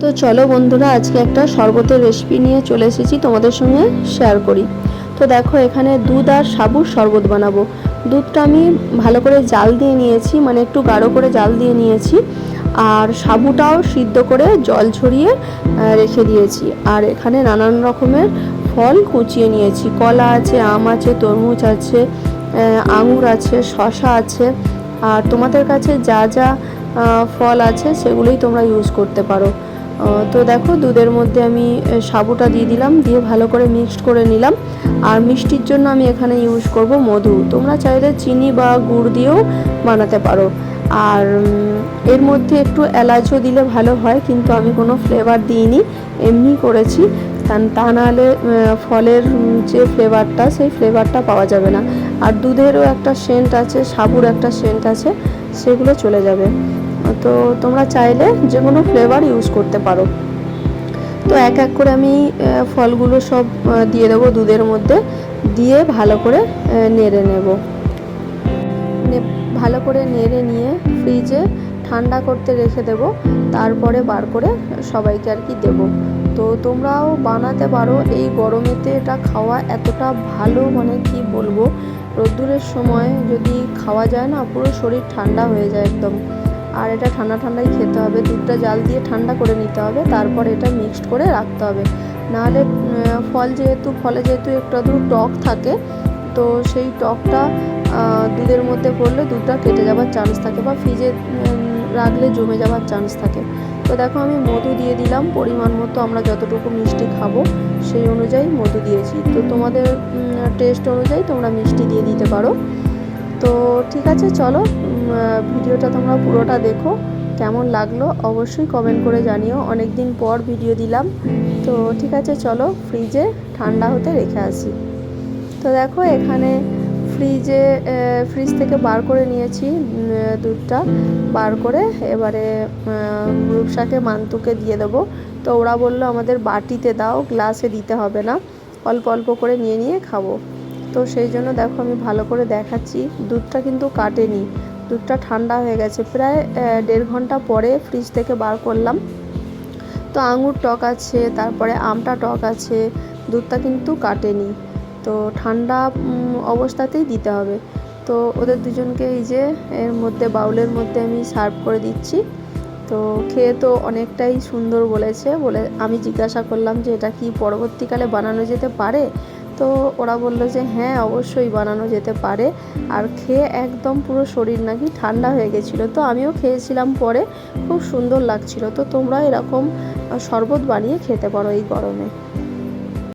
তো চলো বন্ধুরা, আজকে একটা শরবতের রেসিপি নিয়ে চলে এসেছি তোমাদের সঙ্গে শেয়ার করি। তো দেখো, এখানে দুধ আর সাবুর শরবত বানাবো। দুধটা আমি ভালো করে জাল দিয়ে নিয়েছি মানে একটু গাঢ় করে জাল দিয়ে নিয়েছি। আর সাবুটাও সিদ্ধ করে জল ছড়িয়ে রেখে দিয়েছি। আর এখানে নানান রকমের ফল কুচিয়ে নিয়েছি। কলা আছে, আম আছে, তরমুজ আছে আঙুর আছে শশা আছে। আর তোমাদের কাছে যা যা ফল আছে, সেগুলোই তোমরা ইউজ করতে পারো। তো দেখো, দুধের মধ্যে আমি সাবুটা দিয়ে দিলাম, দিয়ে ভালো করে মিক্সড করে নিলাম। আর মিষ্টির জন্য আমি এখানে ইউজ করব মধু। তোমরা চাইলে চিনি বা গুড় দিয়েও বানাতে পারো। আর এর মধ্যে একটু এলাচও দিলে ভালো হয়, কিন্তু আমি কোনো ফ্লেভার দিইনি, এমনি করেছি। তা তা নাহলে ফলের যে ফ্লেভারটা সেই ফ্লেভারটা পাওয়া যাবে না। আর দুধেরও একটা সেন্ট আছে, সাবুর একটা সেন্ট আছে, সেগুলো চলে যাবে। তো তোমরা চাইলে যে কোনো ফ্লেভার ইউজ করতে পারো। তো এক এক করে আমি ফলগুলো সব দিয়ে দেবো দুধের মধ্যে। দিয়ে ভালো করে নেড়ে নেব। ভালো করে নেড়ে নিয়ে ফ্রিজে ঠান্ডা করতে রেখে দেব। তারপরে বার করে সবাইকে আর কি দেবো। তো তোমরাও বানাতে পারো। এই গরমেতে এটা খাওয়া এতটা ভালো মানে কি বলব? রোদ্দুরের সময় যদি খাওয়া যায় না, পুরো শরীর ঠান্ডা হয়ে যায় একদম। আর এটা ঠান্ডা ঠান্ডাই খেতে হবে। দুধটা জাল দিয়ে ঠান্ডা করে নিতে হবে। তারপর এটা মিক্সড করে রাখতে হবে। নাহলে ফল যেহেতু, ফলে যেহেতু একটু আধটু টক থাকে, তো সেই টকটা দুধের মধ্যে পড়লে দুধটা কেটে যাওয়ার চান্স থাকে বা ফ্রিজে রাখলে জমে যাওয়ার চান্স থাকে। তো দেখো, আমি মধু দিয়ে দিলাম। পরিমাণ মতো আমরা যতটুকু মিষ্টি খাব, সেই অনুযায়ী মধু দিয়েছি। তো তোমাদের টেস্ট অনুযায়ী তোমরা মিষ্টি দিয়ে দিতে পারো। তো ঠিক আছে, চলো ভিডিওটা তোমরা পুরোটা দেখো, কেমন লাগল অবশ্যই কমেন্ট করে জানিও। অনেক দিন পর ভিডিও দিলাম। তো ঠিক আছে, চলো ফ্রিজে ঠান্ডা হতে রেখে আসি। তো দেখো, এখানে ফ্রিজে ফ্রিজ থেকে বার করে নিয়েছি দুধটা। বার করে এবারে রূপসাকে মান্তুকে দিয়ে দেবো। তো ওরা বলল, আমাদের বাটিতে দাও গ্লাসে দিতে হবে না। অল্প অল্প করে নিয়ে নিয়ে খাব। তো সেই জন্য দেখো আমি ভালো করে দেখাচ্ছি। দুধটা কিন্তু কাটেনি। দুধটা ঠান্ডা হয়ে গেছে। প্রায় দেড় ঘণ্টা পরে ফ্রিজ থেকে বার করলাম। তো আঙুর টক আছে, তারপরে আমটা টক আছে, দুধটা কিন্তু কাটেনি। তো ঠান্ডা অবস্থাতেই দিতে হবে। তো ওদের দুজনকে এই যে, এর মধ্যে, বাউলের মধ্যে আমি সার্ভ করে দিচ্ছি। তো খেয়ে তো অনেকটাই সুন্দর বলেছে বলে আমি জিজ্ঞাসা করলাম যে এটা কি পরবর্তীকালে বানানো যেতে পারে? তো ওরা বলল যে হ্যাঁ অবশ্যই বানানো যেতে পারে। আর খেয়ে একদম পুরো শরীর নাকি ঠান্ডা হয়ে গেছিল। তো আমিও খেয়েছিলাম পরে, খুব সুন্দর লাগছিল। তো তোমরা এরকম শরবত বানিয়ে খেতে পারো এই গরমে।